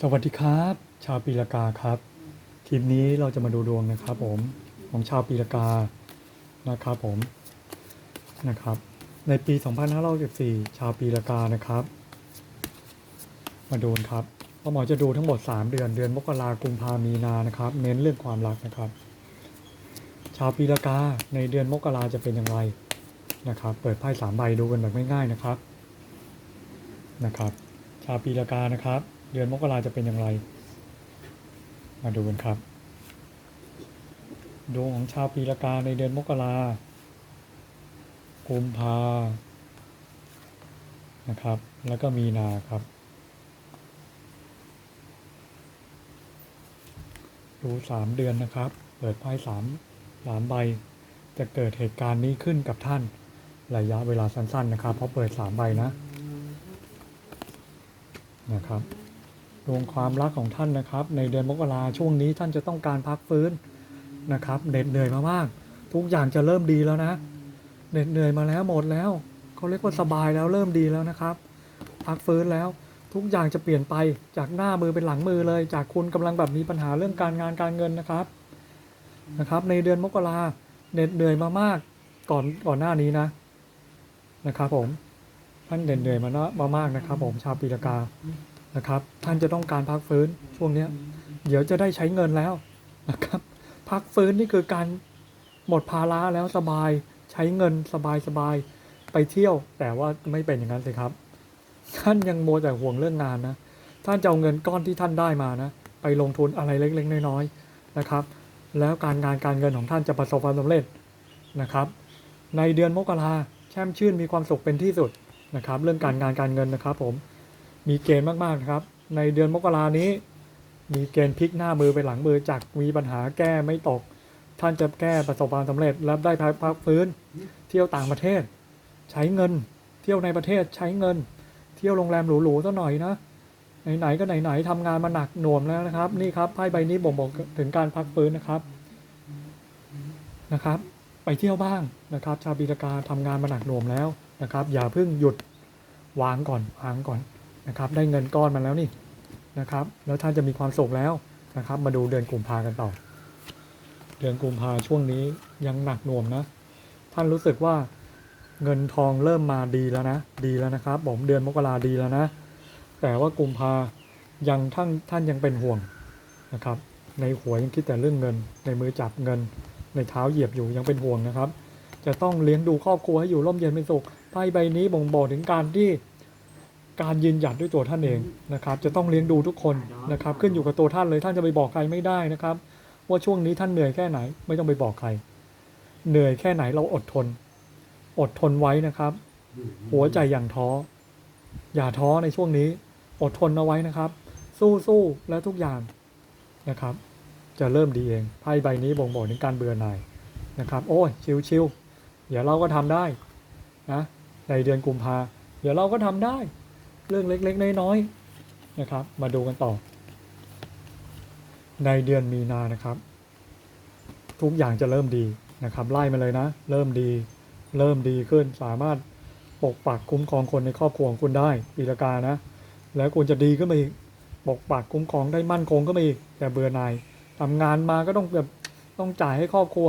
สวัสดีครับ ชาวปีละกาครับคลิปนี้เราจะมาดูดวงนะครับผมของชาวปีละกานะครับผมนะครับ ในปี 2564ชาวปีละกานะครับ มาดูครับพ่อหมอจะดูทั้งหมด 3 เดือนเดือนมกรากุมภามีนานะครับ เน้นเรื่องความรักนะครับ ชาวปีละกาในเดือนมกราจะเป็นอย่างไรนะครับ เปิดไพ่สามใบดูกันแบบง่ายๆนะครับนะครับ ชาวปีละกานะครับ เดือนมกราจะเป็นอย่างไร มาดูกันครับ ดวงของชาวปีละกาในเดือนมกรากุมภานะครับ แล้วก็มีนาครับ ดูสามเดือนนะครับ เปิดไพ่สามสามใบ จะเกิดเหตุการณ์นี้ขึ้นกับท่านระยะเวลาสั้น ๆ นะครับ เพราะเปิดสามใบนะนะครับ ดวงความรักของท่านนะครับ ในเดือนมกราช่วงนี้ท่านจะต้องการพักฟื้นนะครับเหน็ดเหนื่อยมามากทุกอย่างจะเริ่มดีแล้วนะเหน็ดเหนื่อยมาแล้วหมดแล้วเขาเรียกว่าสบายแล้วเริ่มดีแล้วนะครับพักฟื้นแล้วทุกอย่างจะเปลี่ยนไปจากหน้ามือเป็นหลังมือเลย จากคุณกำลังแบบมีปัญหาเรื่องการงานการเงินนะครับนะครับ ในเดือนมกราเหน็ดเหนื่อยมามากก่อนก่อนหน้านี้นะนะครับผมท่านเหน็ดเหนื่อยมานะมามากนะครับ ผมชาวปีละกา นะครับ ท่านจะต้องการพักฟื้นช่วงเนี้ยเดี๋ยวจะได้ใช้เงินแล้วนะครับ พักฟื้นนี่คือการหมดภาระแล้วสบายใช้เงินสบายสบายไปเที่ยว แต่ว่าไม่เป็นอย่างนั้นสิครับ ท่านยังโมแต่ห่วงเรื่องงานนะท่านจะเอาเงินก้อนที่ท่านได้มานะไปลงทุนอะไรเล็กๆน้อยๆนะครับ แล้วการงานการเงินของท่านจะประสบความสำเร็จนะครับ ในเดือนมกราแช่มชื่นมีความสุขเป็นที่สุดนะครับ เรื่องการงานการเงินนะครับผม มีเกณฑ์มากๆนะครับ ในเดือนมกรานี้ มีเกณฑ์พลิกหน้ามือไปหลังมือจากมีปัญหาแก้ไม่ตก ท่านจะแก้ประสบความสำเร็จและได้พักพักฟื้น เที่ยวต่างประเทศ ใช้เงิน เที่ยวในประเทศใช้เงิน เที่ยวโรงแรมหรูๆสักหน่อยนะไหนๆก็ไหนๆทำงานมาหนักหน่วงแล้วนะครับ นี่ครับไพ่ใบนี้บ่งบอกถึงการพักฟื้นนะครับนะครับ ไปเที่ยวบ้างนะครับ ชาวปีลกาทำงานมาหนักหน่วงแล้วนะครับ อย่าเพิ่งหยุดวางก่อนวางก่อน นะครับ ได้เงินก้อนมาแล้วนี่นะครับ แล้วท่านจะมีความสุขแล้วนะครับ มาดูเดือนกุมภากันต่อ เดือนกุมภาช่วงนี้ยังหนักหน่วงนะ ท่านรู้สึกว่าเงินทองเริ่มมาดีแล้วนะ ดีแล้วนะครับผมเดือนมกราดีแล้วนะ แต่ว่ากุมภายังท่านท่านยังเป็นห่วงนะครับ ในหัวยังคิดแต่เรื่องเงิน ในมือจับเงิน ในเท้าเหยียบอยู่ยังเป็นห่วงนะครับ จะต้องเลี้ยงดูครอบครัวให้อยู่ร่มเย็นเป็นสุขไพ่ใบนี้บ่งบอกถึงการที่ การยืนหยัดด้วยตัวท่านเองนะครับจะต้องเลี้ยงดูทุกคนนะครับขึ้นอยู่กับตัวท่านเลยท่านจะไปบอกใครไม่ได้นะครับ ว่าช่วงนี้ท่านเหนื่อยแค่ไหนไม่ต้องไปบอกใคร เหนื่อยแค่ไหนเราอดทน อดทนไว้นะครับ หัวใจอย่างท้อ อย่าท้อในช่วงนี้ อดทนเอาไว้นะครับ สู้สู้และทุกอย่างนะครับ จะเริ่มดีเองไพ่ใบนี้บ่งบอกถึงการเบื่อหน่ายนะครับ โอ้ยชิวๆเดี๋ยวเราก็ทำได้นะในเดือนกุมภาเดี๋ยวเราก็ทำได้ เรื่องเล็ก ๆ น้อยๆนะครับ มาดูกันต่อ ในเดือนมีนานะครับ ทุกอย่างจะเริ่มดีนะครับ ไล่มาเลยนะ เริ่มดี เริ่มดีขึ้นสามารถปกปักคุ้มครองคนในครอบครัวของคุณได้ปีละกานะ แล้วคุณจะดีขึ้นมาอีกปกปักคุ้มครองได้มั่นคงก็มาอีกแต่เบื่อหน่ายทำงานมาก็ต้องแบบต้องจ่ายให้ครอบครัว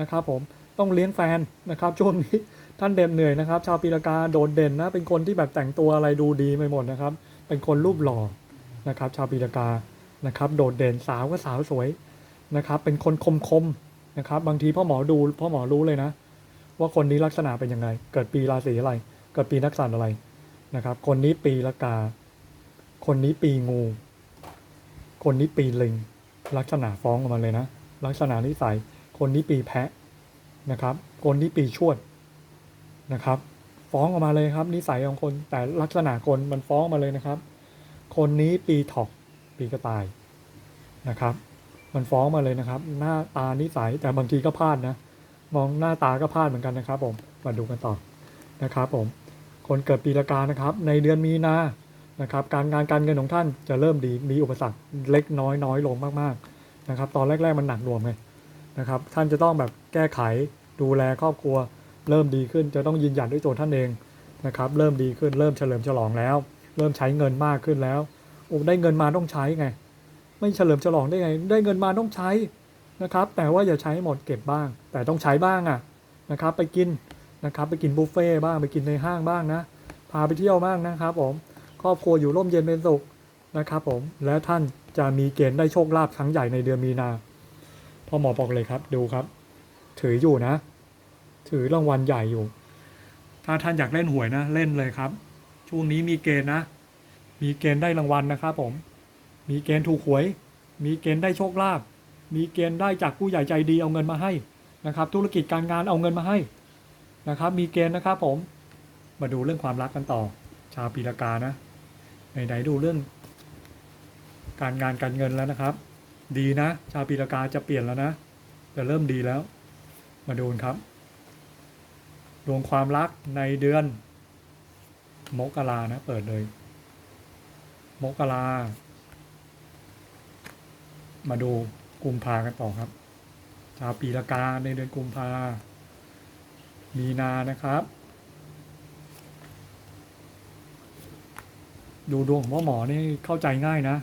นะครับ ผมต้องเลี้ยงแฟนนะครับช่วงนี้ ท่านเด่นเหนื่อยนะครับ ชาวปีละกาโดดเด่นนะเป็นคนที่แบบแต่งตัวอะไรดูดีไปหมดนะครับ เป็นคนรูปหล่อนะครับ ชาวปีละกานะครับ โดดเด่นสาวก็สาวสวยนะครับ เป็นคนคมคมนะครับ บางทีพ่อหมอดูพ่อหมอรู้เลยนะ ว่าคนนี้ลักษณะเป็นยังไง เกิดปีราศีอะไร เกิดปีนักสัตว์อะไรนะครับ คนนี้ปีละกา คนนี้ปีงู คนนี้ปีลิง ลักษณะฟ้องออกมาเลยนะ ลักษณะนิสัย คนนี้ปีแพะนะครับ คนนี้ปีชวด นะครับ ฟ้องออกมาเลยครับนิสัยของคนแต่ลักษณะคนมันฟ้องมาเลยนะครับ คนนี้ปีถอกปีกระต่ายนะครับ มันฟ้องมาเลยนะครับ หน้าตานิสัยแต่บางทีก็พลาดนะมองหน้าตาก็พลาดเหมือนกันนะครับ ผมมาดูกันต่อนะครับ ผม คนเกิดปีละกานะครับ ในเดือนมีนานะครับ การงานการเงินของท่านจะเริ่มดีมีอุปสรรคเล็กน้อยน้อยลงมากๆนะครับ ตอนแรกๆมันหนักหน่วงไงนะครับ ท่านจะต้องแบบแก้ไขดูแลครอบครัว เริ่มดีขึ้นจะต้องยืนหยัดด้วยตัวท่านเองนะครับเริ่มดีขึ้นเริ่มเฉลิมฉลองแล้ว เริ่มใช้เงินมากขึ้นแล้วโอ้ได้เงินมาต้องใช้ไง ไม่เฉลิมฉลองได้ไง ได้เงินมาต้องใช้นะครับ แต่ว่าอย่าใช้หมดเก็บบ้าง แต่ต้องใช้บ้างอะนะครับไปกินนะครับไปกินบุฟเฟ่บ้างไปกินในห้างบ้างนะพาไปเที่ยวบ้างนะครับผมครอบครัวอยู่ร่มเย็นเป็นสุขนะครับผมและท่านจะมีเกณฑ์ได้โชคลาภครั้งใหญ่ในเดือนมีนาพ่อหมอบอกเลยครับดูครับ ถืออยู่นะ ถือรางวัลใหญ่อยู่ ถ้าท่านอยากเล่นหวยนะเล่นเลยครับ ช่วงนี้มีเกณฑ์นะ มีเกณฑ์ได้รางวัลนะครับผม มีเกณฑ์ถูกหวย มีเกณฑ์ได้โชคลาภ มีเกณฑ์ได้จากผู้ใหญ่ใจดีเอาเงินมาให้นะครับ ธุรกิจการงานเอาเงินมาให้นะครับ มีเกณฑ์นะครับผม มาดูเรื่องความรักกันต่อ ชาวปีละกานะไหนๆดูเรื่อง การงานการเงินแล้วนะครับ ดีนะ ชาวปีละกาจะเปลี่ยนแล้วนะจะเริ่มดีแล้ว มาดูนครับ ดวงความรักในเดือน มกรานะ เปิดเลย มกรามาดูกุมภากันต่อครับชาวปีละกาในเดือนกุมภามีนานะครับ ดูดวงของพ่อหมอนี่เข้าใจง่ายนะ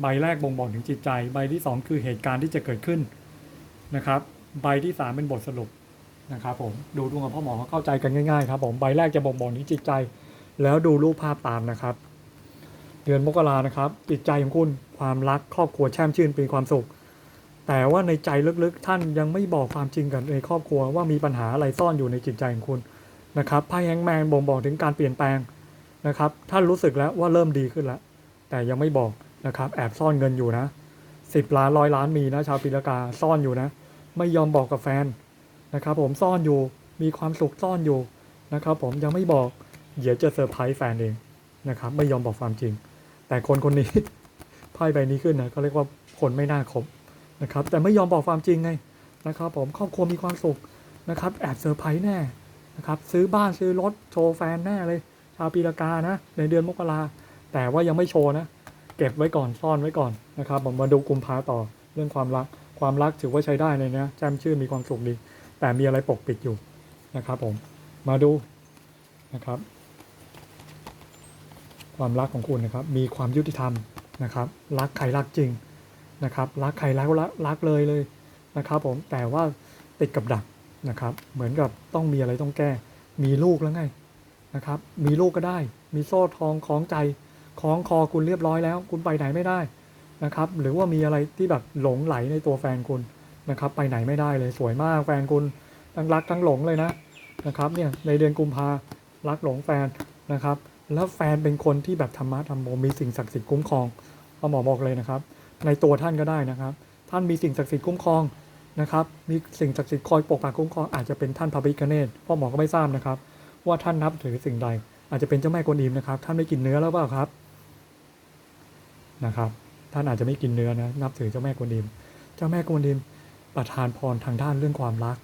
ใบแรกบ่งบอกถึงจิตใจ ใบที่สองคือเหตุการณ์ที่จะเกิดขึ้นนะครับ ใบที่สามเป็นบทสรุป นะครับผมดูดวงของพ่อหมอเข้าใจกันง่ายๆครับผมใบแรกจะบ่งบอกถึงจิตใจ แล้วดูรูปภาพตามนะครับ เดือนมกรานะครับจิตใจของคุณความรักครอบครัวแช่มชื่นเป็นความสุข แต่ว่าในใจลึกๆท่านยังไม่บอกความจริงกับในครอบครัวว่ามีปัญหาอะไรซ่อนอยู่ในจิตใจของคุณนะครับไพ่แฮงแมนบ่งบอกถึงการเปลี่ยนแปลงนะครับท่านรู้สึกแล้วว่าเริ่มดีขึ้นแล้ว แต่ยังไม่บอกนะครับแอบซ่อนเงินอยู่นะสิบล้านร้อยล้านมีนะชาวปีละกาซ่อนอยู่นะ ไม่ยอมบอกกับแฟน นะครับผมซ่อนอยู่มีความสุขซ่อนอยู่นะครับผมยังไม่บอกเดี๋ยวจะเซอร์ไพรส์แฟนเองนะครับไม่ยอมบอกความจริง แต่คนคนนี้ไพ่ใบนี้ขึ้นนะเขาเรียกว่าคนไม่น่าคบนะครับแต่ไม่ยอมบอกความจริงไงนะครับผมครอบครัวมีความสุขนะครับแอบเซอร์ไพรส์แน่นะครับซื้อบ้านซื้อรถโชว์แฟนแน่เลย ชาวปีละกานะในเดือนมกราแต่ว่ายังไม่โชว์นะเก็บไว้ก่อนซ่อนไว้ก่อนนะครับผมมาดูกุมภาต่อเรื่องความรักความรักถือว่าใช้ได้เลยนะแจ่มชื่นมีความสุขดี แต่มีอะไรปกปิดอยู่นะครับผมมาดูนะครับ ความรักของคุณนะครับ มีความยุติธรรมนะครับ รักใครรักจริงนะครับ รักใครรักรักรักเลยเลยนะครับผมแต่ว่าติดกับดักนะครับ เหมือนกับต้องมีอะไรต้องแก้ มีลูกแล้วไงนะครับ มีลูกก็ได้ มีโซ่ทองคล้องใจคล้องคอคุณเรียบร้อยแล้ว คุณไปไหนไม่ได้นะครับ หรือว่ามีอะไรที่แบบหลงไหลในตัวแฟนคุณ นะครับ ไปไหนไม่ได้เลยสวยมากแฟนคุณทั้งรักทั้งหลงเลยนะนะครับเนี่ยในเดือนกุมภารักหลงแฟนนะครับ แล้วแฟนเป็นคนที่แบบธรรมะธรรมโมมีสิ่งศักดิ์สิทธิ์คุ้มครองพ่อหมอบอกเลยนะครับ ในตัวท่านก็ได้นะครับ ท่านมีสิ่งศักดิ์สิทธิ์คุ้มครองนะครับ มีสิ่งศักดิ์สิทธิ์คอยปกปักคุ้มครองอาจจะเป็นท่านพระพิฆเนศพ่อหมอก็ไม่ทราบนะครับ ว่าท่านนับถือสิ่งใด อาจจะเป็นเจ้าแม่กวนอิมนะครับ ท่านไม่กินเนื้อแล้วเปล่าครับนะครับ ท่านอาจจะไม่กินเนื้อนะนับถือเจ้าแม่กวนอิม เจ้าแม่กวนอิม ประทานพรทางด้านเรื่องความรัก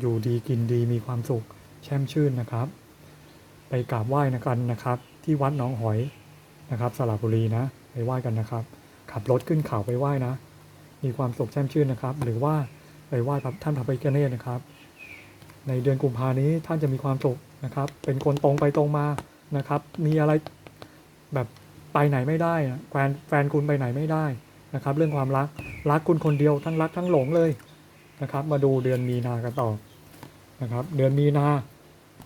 อยู่ดีกินดีมีความสุข แช่มชื่นนะครับ ไปกราบไหว้นะกันนะครับ ที่วัดหนองหอยนะครับสระบุรีนะ ไปไหว้กันนะครับ ขับรถขึ้นเขาไปไหว้นะ มีความสุขแช่มชื่นนะครับ หรือว่าไปไหว้พระท่านพระพิฆเนศนะครับ ในเดือนกุมภานี้ท่านจะมีความสุขนะครับ เป็นคนตรงไปตรงมานะครับ มีอะไรแบบไปไหนไม่ได้แฟนแฟนคุณไปไหนไม่ได้นะครับ เรื่องความรักรักคุณคนเดียวทั้งรักทั้งหลงเลย นะครับ มาดูเดือนมีนากันต่อนะครับ เดือนมีนา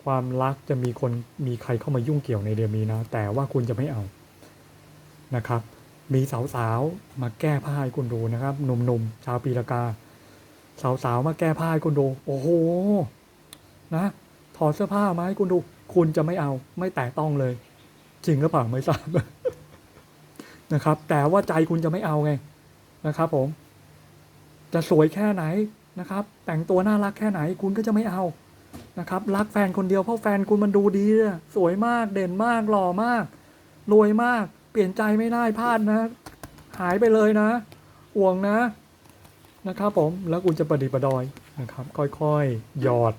ความรักจะมีคนมีใครเข้ามายุ่งเกี่ยวในเดือนมีนาแต่ว่าคุณจะไม่เอานะครับ มีสาวๆมาแก้ผ้าให้คุณดูนะครับหนุ่มๆชาวปีละกา สาวๆมาแก้ผ้าให้คุณดู โอ้โหนะถอดเสื้อผ้ามาให้คุณดู คุณจะไม่เอาไม่แตะต้องเลย จริงหรือเปล่าไม่ทราบนะครับ แต่ว่าใจคุณจะไม่เอาไงนะครับ ผม จะสวยแค่ไหน นะครับ แต่งตัวน่ารักแค่ไหนคุณก็จะไม่เอานะครับรักแฟนคนเดียวเพราะแฟนคุณมันดูดี สวยมากเด่นมากหล่อมากรวยมากเปลี่ยนใจไม่ได้พลาดนะ หายไปเลยนะห่วงนะนะครับผมแล้วคุณจะประดิประดอยนะครับ ค่อยๆหยอด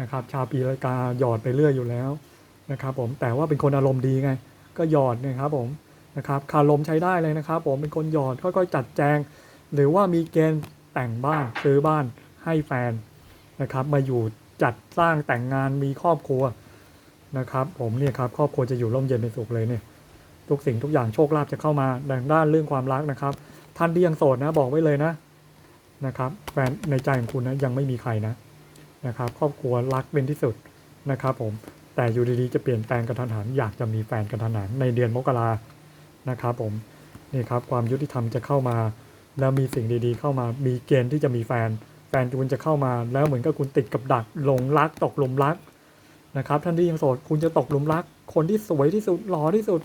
นะครับ ชาปีละกาหยอดไปเรื่อยอยู่แล้วนะครับ ผมแต่ว่าเป็นคนอารมณ์ดีไง ก็หยอดนะครับผมนะครับคารมใช้ได้เลยนะครับ ผมเป็นคนหยอดค่อยๆจัดแจง หรือว่ามีเกณฑ์ แต่งบ้านซื้อบ้านให้แฟนนะครับ มาอยู่จัดสร้างแต่งงานมีครอบครัวนะครับ ผมเนี่ยครับครอบครัวจะอยู่ร่มเย็นเป็นสุขเลยเนี่ยทุกสิ่งทุกอย่างโชคลาภจะเข้ามาดังด้านเรื่องความรักนะครับ ท่านที่ยังโสดนะบอกไว้เลยนะนะครับแฟนในใจของคุณนะยังไม่มีใครนะนะครับ ครอบครัวรักเป็นที่สุดนะครับผมแต่อยู่ดีๆจะเปลี่ยนแปลงกระทันหันอยากจะมีแฟนกระทันหันในเดือนมกรานะครับผมนี่ครับความยุติธรรมจะเข้ามา แล้วมีสิ่งดีๆเข้ามา มีเกณฑ์ที่จะมีแฟน แฟนคุณจะเข้ามา แล้วเหมือนกับคุณติดกับดักหลงรักตกหลุมรักนะครับ ท่านที่ยังโสดคุณจะตกหลุมรัก คนที่สวยที่สุดหล่อที่สุด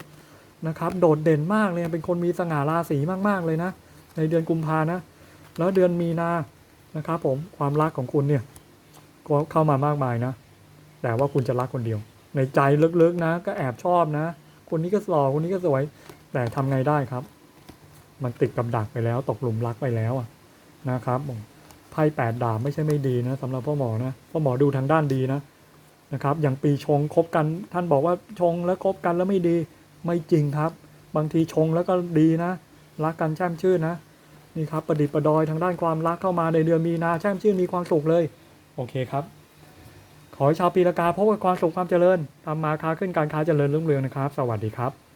นะครับ โดดเด่นมากเลย เป็นคนมีสง่าราศีมากๆเลยนะ ในเดือนกุมภานะ แล้วเดือนมีนา นะครับผม ความรักของคุณเนี่ยก็เข้ามามากมายนะ แต่ว่าคุณจะรักคนเดียว ในใจลึกๆนะ ก็แอบชอบนะ คนนี้ก็หล่อ คนนี้ก็สวย แต่ทำไงได้ครับ มันติดกับดักไปแล้ว ตกหลุมรักไปแล้วนะครับไพ่แปดดาบไม่ใช่ไม่ดีนะสำหรับพ่อหมอนะพ่อหมอดูทางด้านดีนะนะครับ อย่างปีชงคบกันท่านบอกว่าชงแล้วคบกันแล้วไม่ดีไม่จริงครับ บางทีชงแล้วก็ดีนะรักกันแช่มชื่นนะนี่ครับประดิษฐ์ประดอยทางด้านความรักเข้ามาในเดือนมีนาแช่มชื่นมีความสุขเลย โอเคครับ ขอให้ชาวปีละกาพบกับความสุขความเจริญทำมาค้าขึ้นการค้าเจริญรุ่งเรืองนะครับ สวัสดีครับ